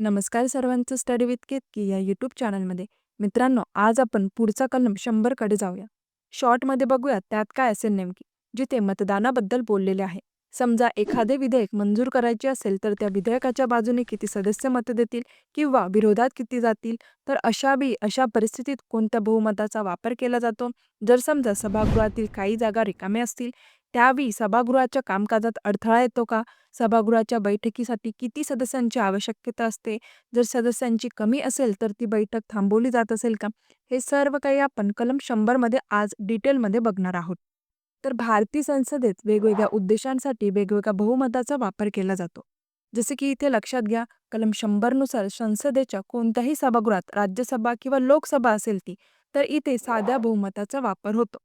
नमस्कार सर्वांचं study with Ketaki या यूट्यूब चॅनलमध्ये. मित्रांनो आज आपण पुढचा कलम शंभरकडे जाऊया. शॉर्टमध्ये बघूया त्यात काय असेल नेमकी जिथे मतदानाबद्दल बोललेले आहे. समजा एखादे विधेयक मंजूर करायचे असेल तर त्या विधेयकाच्या बाजूने किती सदस्य मत देतील किंवा विरोधात किती जातील? तर अशा बी अशा परिस्थितीत कोणत्या बहुमताचा वापर केला जातो? जर समजा सभागृहातील काही जागा रिकाम्या असतील त्यावेळी सभागृहाच्या कामकाजात अडथळा येतो का? सभागृहाच्या बैठकीसाठी किती सदस्यांची आवश्यकता असते? जर सदस्यांची कमी असेल तर ती बैठक थांबवली जात असेल का? हे सर्व काही आपण कलम शंभरमध्ये आज डिटेलमध्ये बघणार आहोत. तर भारतीय संसदेत वेगवेगळ्या उद्देशांसाठी वेगवेगळ्या बहुमताचा वापर केला जातो. जसे की इथे लक्षात घ्या कलम शंभरनुसार संसदेच्या कोणत्याही सभागृहात राज्यसभा किंवा लोकसभा असेल ती तर इथे साध्या बहुमताचा वापर होतो.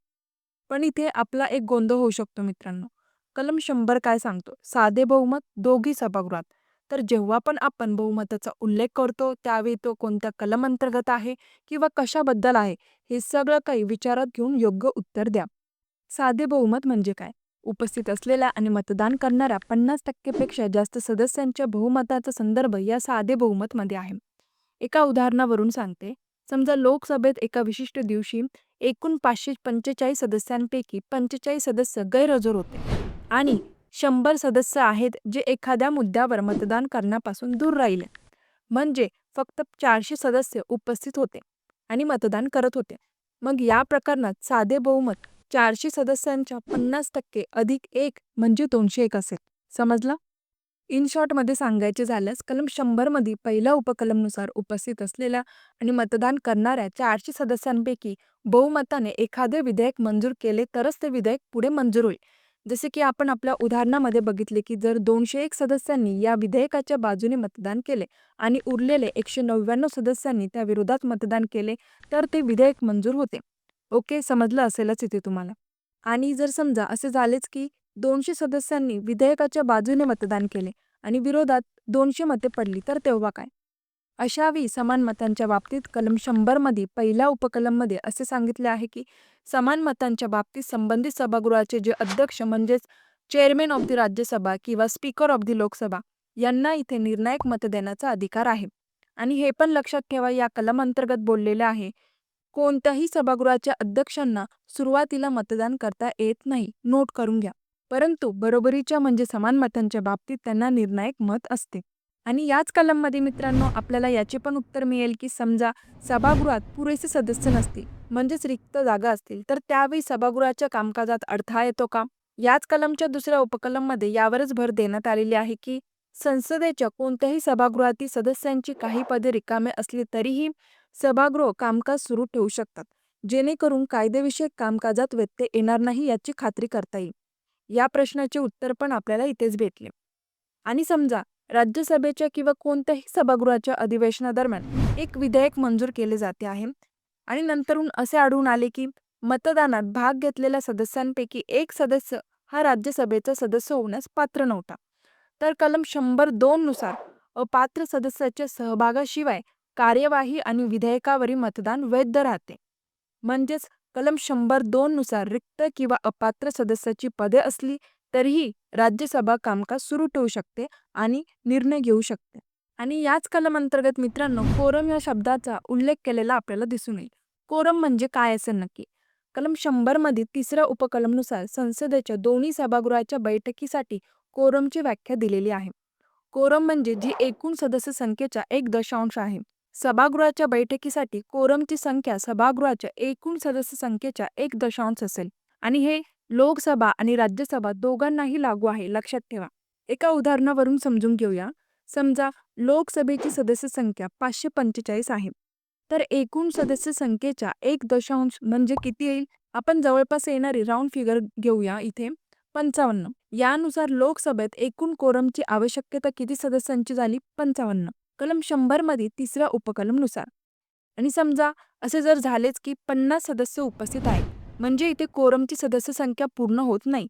पण इथे आपला एक गोंधळ होऊ शकतो मित्रांनो. कलम शंभर काय सांगतो? साधे बहुमत दोघी सभागृहात. तर जेव्हा पण आपण बहुमताचा उल्लेख करतो त्यावेळी तो कोणत्या कलम अंतर्गत आहे किंवा कशाबद्दल आहे हे सगळं काही विचारात घेऊन योग्य उत्तर द्या. साधे बहुमत म्हणजे काय? उपस्थित असलेल्या आणि मतदान करणाऱ्या पन्नास टक्केपेक्षा जास्त सदस्यांच्या बहुमताचा संदर्भ या साधे बहुमतमध्ये आहे. एका उदाहरणावरून सांगते. समजा लोकसभेत एका विशिष्ट दिवशी एकूण पाचशे पंचेचाळीस सदस्यांपैकी पंचेचाळीस सदस्य गैरहजर होते आणि शंभर सदस्य आहेत जे एखाद्या मुद्द्यावर मतदान करण्यापासून दूर राहिले. म्हणजे फक्त चारशे सदस्य उपस्थित होते आणि मतदान करत होते. मग या प्रकरणात साधे बहुमत चारशे सदस्यांच्या पन्नास टक्के अधिक एक म्हणजे दोनशे एक असेल. समजलं? इन शॉर्टमध्ये सांगायचे झाल्यास कलम शंभरमध्ये पहिल्या उपकलमनुसार उपस्थित असलेल्या आणि मतदान करणाऱ्या चारशे सदस्यांपैकी बहुमताने एखादे विधेयक मंजूर केले तरच ते विधेयक पुढे मंजूर होईल. जसे की आपण आपल्या उदाहरणामध्ये बघितले की जर दोनशे एक सदस्यांनी या विधेयकाच्या बाजूने मतदान केले आणि उरलेले एकशे नव्याण्णव सदस्यांनी त्या विरोधात मतदान केले तर ते विधेयक मंजूर होते. ओके समजलं असेलच इथे तुम्हाला. आणि जर समजा असे झालेच की दोनशे सदस्यांनी विधेयकाच्या बाजूने मतदान केले आणि विरोधात दोनशे मते पडली तर तेव्हा काय? अशावी समान मतांच्या बाबतीत कलम शंभरमध्ये पहिल्या उपकलममध्ये असे सांगितले आहे की समान मतांच्या बाबतीत संबंधित सभागृहाचे जे अध्यक्ष म्हणजेच चेअरमॅन ऑफ द राज्यसभा किंवा स्पीकर ऑफ द लोकसभा यांना इथे निर्णायक मत देण्याचा अधिकार आहे. आणि हे पण लक्षात ठेवा या कलम अंतर्गत बोललेले आहे कोणत्याही सभागृहाच्या अध्यक्षांना सुरुवातीला मतदान करता येत नाही नोट करून घ्या. परंतु बरोबरीच्या म्हणजे समान मतांच्या बाबतीत त्यांना निर्णायक मत असते. आणि याच कलममध्ये मित्रांनो आपल्याला याचे पण उत्तर मिळेल की समजा सभागृहात पुरेसे सदस्य नसतील म्हणजेच रिक्त जागा असतील तर त्यावेळी सभागृहाच्या कामकाजात अडथळा येतो का? याच कलमच्या दुसऱ्या उपकलममध्ये यावरच भर देण्यात आलेली आहे की संसदेच्या कोणत्याही सभागृहातील सदस्यांची काही पदे रिकामे असली तरीही सभागृह कामकाज सुरू ठेवू शकतात. जेणेकरून कायदेविषयक कामकाजात व्यत्यय येणार नाही याची खात्री करता येईल. या प्रश्नाचे उत्तर पण आपल्याला इथेच भेटले. आणि समजा राज्यसभेच्या किंवा कोणत्याही सभागृहाच्या अधिवेशनादरम्यान एक विधेयक मंजूर केले जाते आहे आणि नंतरून असे आढळून आले की मतदानात भाग घेतलेल्या सदस्यांपैकी एक सदस्य हा राज्यसभेचा सदस्य होण्यास पात्र नव्हता. तर कलम शंभर दोन नुसार अपात्र सदस्याच्या सहभागाशिवाय कार्यवाही आणि विधेयकावरील मतदान वैध राहते. म्हणजेच कलम शंभर दोननुसार रिक्त किंवा अपात्र सदस्याची पदे असली तरीही राज्यसभा कामकाज सुरू ठेवू शकते आणि निर्णय घेऊ शकते. आणि याच कलम अंतर्गत मित्रांनो कोरम या शब्दाचा उल्लेख केलेला आपल्याला दिसून येईल. कोरम म्हणजे काय असेल नक्की? कलम शंभरमध्ये तिसऱ्या उपकलमनुसार संसदेच्या दोन्ही सभागृहाच्या बैठकीसाठी कोरमची व्याख्या दिलेली आहे. कोरम म्हणजे जी एकूण सदस्य संख्येचा एक दशांश आहे. सभागृहाच्या बैठकीसाठी कोरमची संख्या सभागृहाच्या एकूण सदस्य संख्येच्या एक दशांश असेल. आणि हे लोकसभा आणि राज्यसभा दोघांनाही लागू आहे लक्षात ठेवा. एका उदाहरणावरून समजून घेऊया. समजा लोकसभेची सदस्य संख्या पाचशे पंचेचाळीस आहे. तर एकूण सदस्य संख्येच्या एक दशांश म्हणजे किती येईल? आपण जवळपास येणारी राऊंड फिगर घेऊया इथे. पंचावन्न. यानुसार लोकसभेत एकूण कोरमची आवश्यकता किती सदस्यांची झाली? पंचावन्न. कलम शंभरमध्ये तिसऱ्या उपकलमनुसार. आणि समजा असे जर झालेच की पन्नास सदस्य उपस्थित आहेत म्हणजे इथे कोरमची सदस्य संख्या पूर्ण होत नाही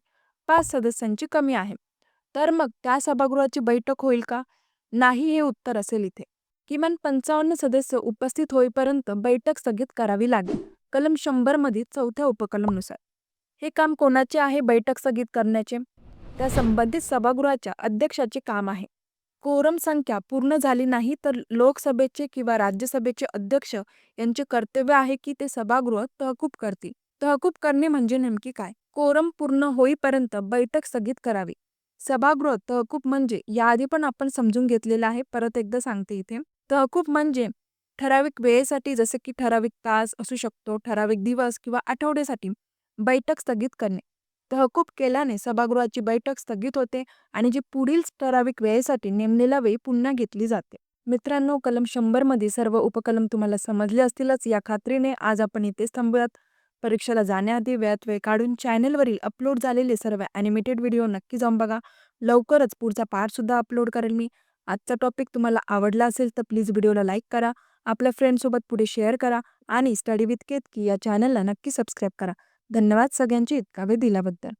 पाच सदस्यांची कमी आहे. तर मग त्या सभागृहाची बैठक होईल का? नाही हे उत्तर असेल इथे. किमान पंचावन्न सदस्य उपस्थित होईपर्यंत बैठक स्थगित करावी लागेल. कलम शंभरमध्ये चौथ्या उपकलमनुसार. हे काम कोणाचे आहे बैठक स्थगित करण्याचे? त्या संबंधित सभागृहाच्या अध्यक्षाचे काम आहे. कोरम संख्या पूर्ण झाली नाही तर लोकसभेचे किंवा राज्यसभेचे अध्यक्ष यांचे कर्तव्य आहे की ते सभागृह तहकूब करतील. तहकूब करणे म्हणजे नेमकी काय? कोरम पूर्ण होईपर्यंत बैठक स्थगित करावी. सभागृह तहकूब म्हणजे याआधी पण आपण समजून घेतलेलं आहे परत एकदा सांगते इथे. तहकूब म्हणजे ठराविक वेळेसाठी जसे की ठराविक तास असू शकतो ठराविक दिवस किंवा आठवड्यासाठी बैठक स्थगित करणे. तहकूब केल्याने सभागृहाची बैठक स्थगित होते आणि जी पुढील ठराविक वेळेसाठी नेमलेला वेळ पुन्हा घेतली जाते. मित्रांनो कलम शंभरमध्ये सर्व उपकलम तुम्हाला समजले असतीलच. या खात्रीने आज आपण इथेच थांबूयात. परीक्षेला जाण्याआधी वेळात वेळ काढून चॅनलवरील अपलोड झालेले सर्व ॲनिमेटेड व्हिडिओ नक्की जाऊन बघा. लवकरच पुढचा पार्टसुद्धा अपलोड करेल मी. आजचा टॉपिक तुम्हाला आवडला असेल तर प्लीज व्हिडिओला लाईक करा. आपल्या फ्रेंडसोबत पुढे शेअर करा आणि स्टडी विथ केतकी या चॅनलला नक्की सबस्क्राईब करा. धन्यवाद सगळ्यांची इतका वेळ दिल्याबद्दल.